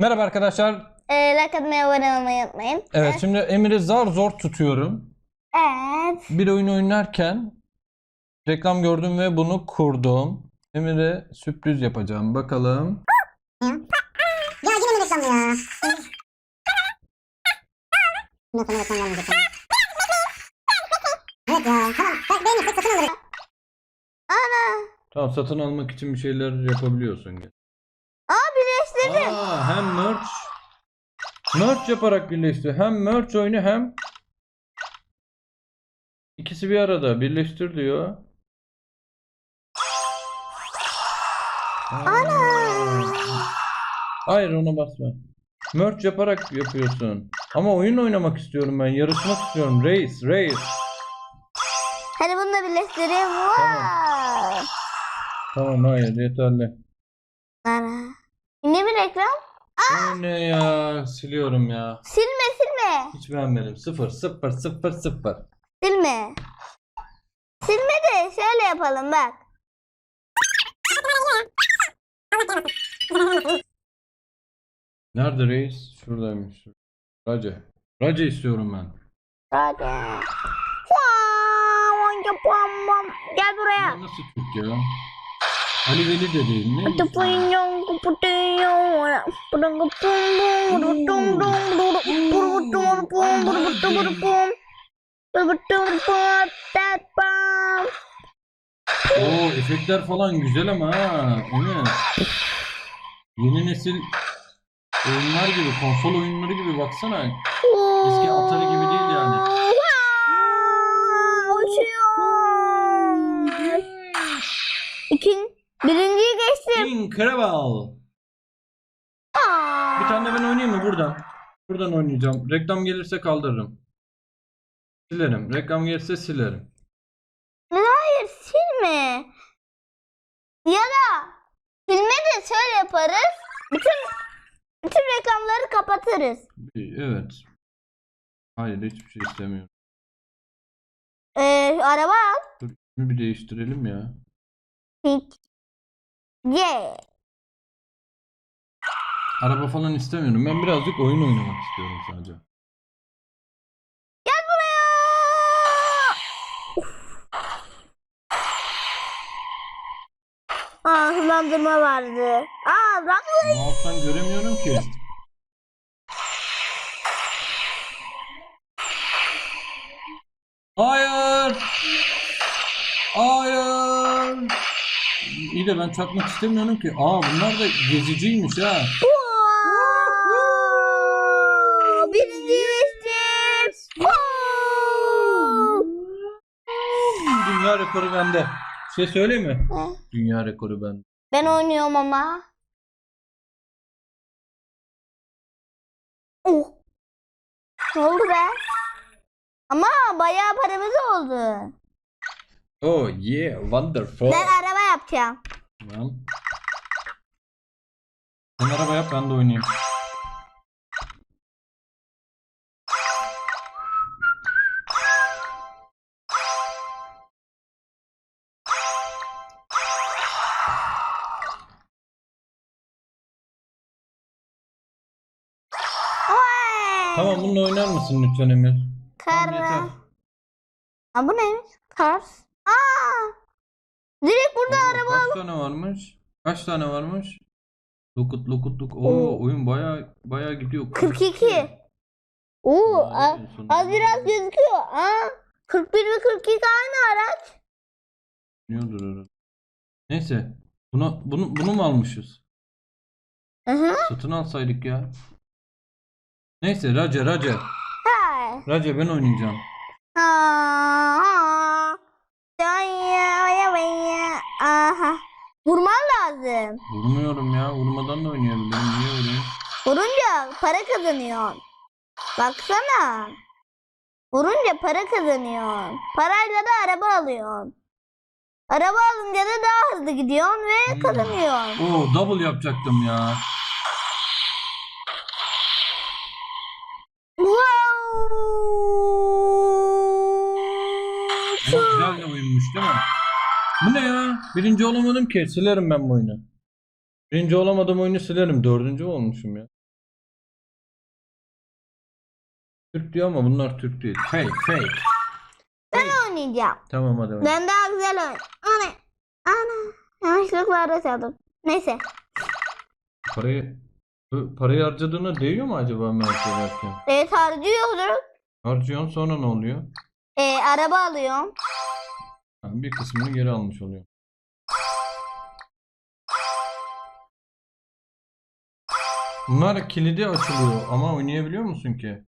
Merhaba arkadaşlar. Ee, like atmayı, abone olmayı unutmayın. Evet şimdi Emir'i zar zor tutuyorum. Evet. Bir oyun oynarken reklam gördüm ve bunu kurdum. Emir'e sürpriz yapacağım. Bakalım. Ya yine mi reklam ya? Bundan sonra reklam gelmeyecek. Evet ya tamam. Ben beğenirsek satın alırız. Ana. Tamam satın almak için bir şeyler yapabiliyorsun. Birleştirdim. Aa, hem merch merch yaparak birleştir. Hem merch oyunu hem ikisi bir arada birleştir diyor. Ana. Hayır ona basma. Merch yaparak yapıyorsun. Ama oyun oynamak istiyorum ben. Yarışmak istiyorum. Race, race. Hadi bunu da birleştireyim. Wow. Tamam hayır yeterli. Ana. Ne bir reklam? Bu ne ya? Siliyorum ya. Silme silme. Hiç beğenmedim. Sıfır, sıfır, sıfır, sıfır. Silme. Silme de şöyle yapalım bak. Nerede reis? Şuradaymış. Race. Race istiyorum ben. Hadi. Gel buraya. Ya nasıl Türk ya? Hani Ali Veli de değil. Ne? Oo efektler falan güzel ama ha. Evet. Yeni nesil oyunlar gibi, konsol oyunları gibi baksana. Eski Atari gibi değil yani. Birinciyi geçtim. Incredible. Bir tane de ben oynayayım mı buradan? Buradan oynayacağım. Reklam gelirse kaldırırım. Silerim. Reklam gelirse silerim. Hayır silme. Ya da silme de şöyle yaparız. Bütün bütün reklamları kapatırız. Evet. Hayır hiçbir şey istemiyorum. Ee, araba al. Dur ismi bir değiştirelim ya. Pink. Yeah. Araba falan istemiyorum. Ben birazcık oyun oynamak istiyorum sadece. Gel buraya. Aa hızlandırma vardı. Aa bırak. Mouse'dan göremiyorum ki. Hayır. Hayır. İyi de ben çarpmak istemiyorum ki. Aa bunlar da geziciymiş ha. Birinci geçtim. Dünya rekoru bende. Bir şey söyleyeyim mi? Dünya rekoru bende. Ben oynuyorum ama. Oh. Ne oldu be? Ama bayağı paramız oldu. Oh yeah, wonderful. Ben araba yapacağım. Tamam. Sen araba yap ben de oynayayım. Tamam bununla oynar mısın lütfen Emir? Tamam, yeter. Kara. Aa, bu neymiş? Kars. Aa! Direkt burada Oo, araba Kaç tane varmış? Kaç tane varmış? Lokut lokut lok. Oo Oo. oyun baya baya gidiyor. 42. Oo, Vay, az, sonunda. az biraz gözüküyor. Aa, 41 ve 42 aynı araç. Oynuyordur arada. Neyse. Bunu bunu bunu mu almışız? Hı hı. Satın alsaydık ya. Neyse Race Race. Ha. Race ben oynayacağım. Ha. Vurmuyorum ya. Vurmadan da oynayabilirim. Niye vurayım? Vurunca para kazanıyorsun. Baksana. Vurunca para kazanıyorsun. Parayla da araba alıyorsun. Araba alınca da daha hızlı gidiyorsun ve Hmm. kazanıyorsun. Oo double yapacaktım ya. Wow. Güzel de oyunmuş değil mi? Bu ne ya? Birinci olamadım ki. Silerim ben bu oyunu. Birinci olamadım oyunu silerim. Dördüncü olmuşum ya. Türk diyor ama bunlar Türk değil. Fake fake. Ben oynayacağım. Tamam hadi. oynayalım. Ben daha güzel oynayacağım. Ana. Ana. Yanlışlıkla çaldım. Neyse. Parayı parayı harcadığına değiyor mu acaba Mert ederken? Evet harcıyorum. Harcıyorsun sonra ne oluyor? Ee, araba alıyorum. Ha, bir kısmını geri almış oluyor. Bunlar kilidi açılıyor ama oynayabiliyor musun ki?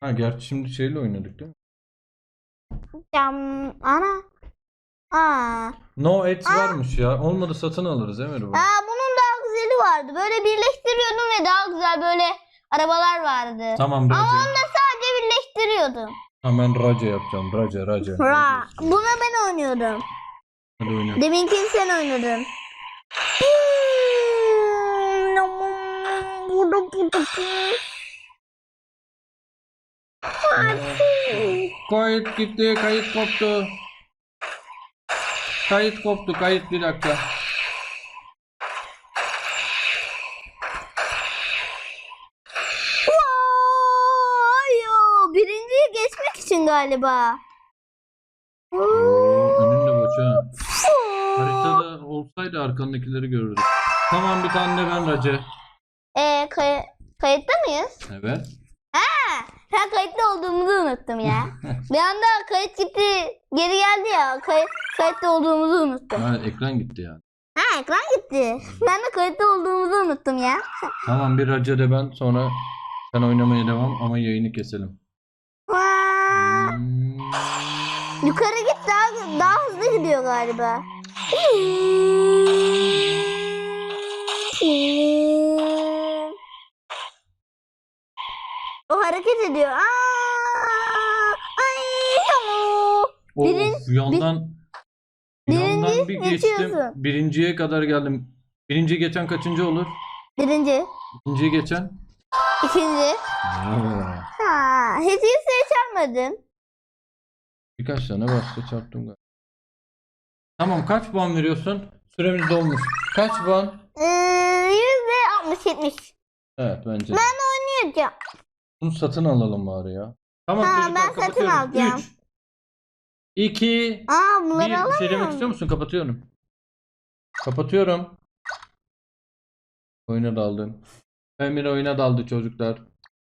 Ha gerçi şimdi şeyle oynadık değil mi? Cam. Ana. Aa. No ads varmış ya. Olmadı satın alırız Emir bu. Aa bunun daha güzeli vardı. Böyle birleştiriyordum ve daha güzel böyle arabalar vardı. Tamam Ama Raja. onu da sadece birleştiriyordum. Hemen Raja yapacağım. Raja Raja. Ra. Buna ben oynuyordum. Hadi oyna. Deminkini sen oynadın. Kayıt gitti. Kayıt koptu. Kayıt koptu. Kayıt bir dakika. Ayo, birinciyi geçmek için galiba. Oo, önünde boş ha. Haritada olsaydı arkandakileri görürdük. Tamam bir tane de ben Raja. Ee, kay- kayıtta mıyız? Evet. Ben kayıtlı olduğumuzu unuttum ya. bir anda kayıt gitti, geri geldi ya. Kay- kayıtlı olduğumuzu unuttum. Ha, ekran gitti yani. Ha ekran gitti. Ben de kayıtlı olduğumuzu unuttum ya. Tamam bir de ben sonra sen oynamaya devam ama yayını keselim. Hmm. Yukarı git daha daha hızlı gidiyor galiba. hareket ediyor. Aa! Ay tamam. Of, Birin- yandan yandan birinci bir geçtim. geçiyorsun. Birinciye kadar geldim. Birinci geçen kaçıncı olur? Birinci, İkinciyi geçen? ikinci. Aa, Ha, hiç kimseye çarpmadın. Birkaç tane başta çarptım galiba. Tamam kaç puan veriyorsun? Süremiz dolmuş. Kaç puan? Ee, Yüzde altmış yetmiş. Evet bence. Ben oynayacağım. Bunu satın alalım bari ya. Tamam Ha, çocuklar ben satın kapatıyorum. alacağım. 3 2 Aa bunları 1 bir şey demek alamıyorum. istiyor musun? Kapatıyorum. Kapatıyorum. Oyuna daldım. Emir oyuna daldı çocuklar.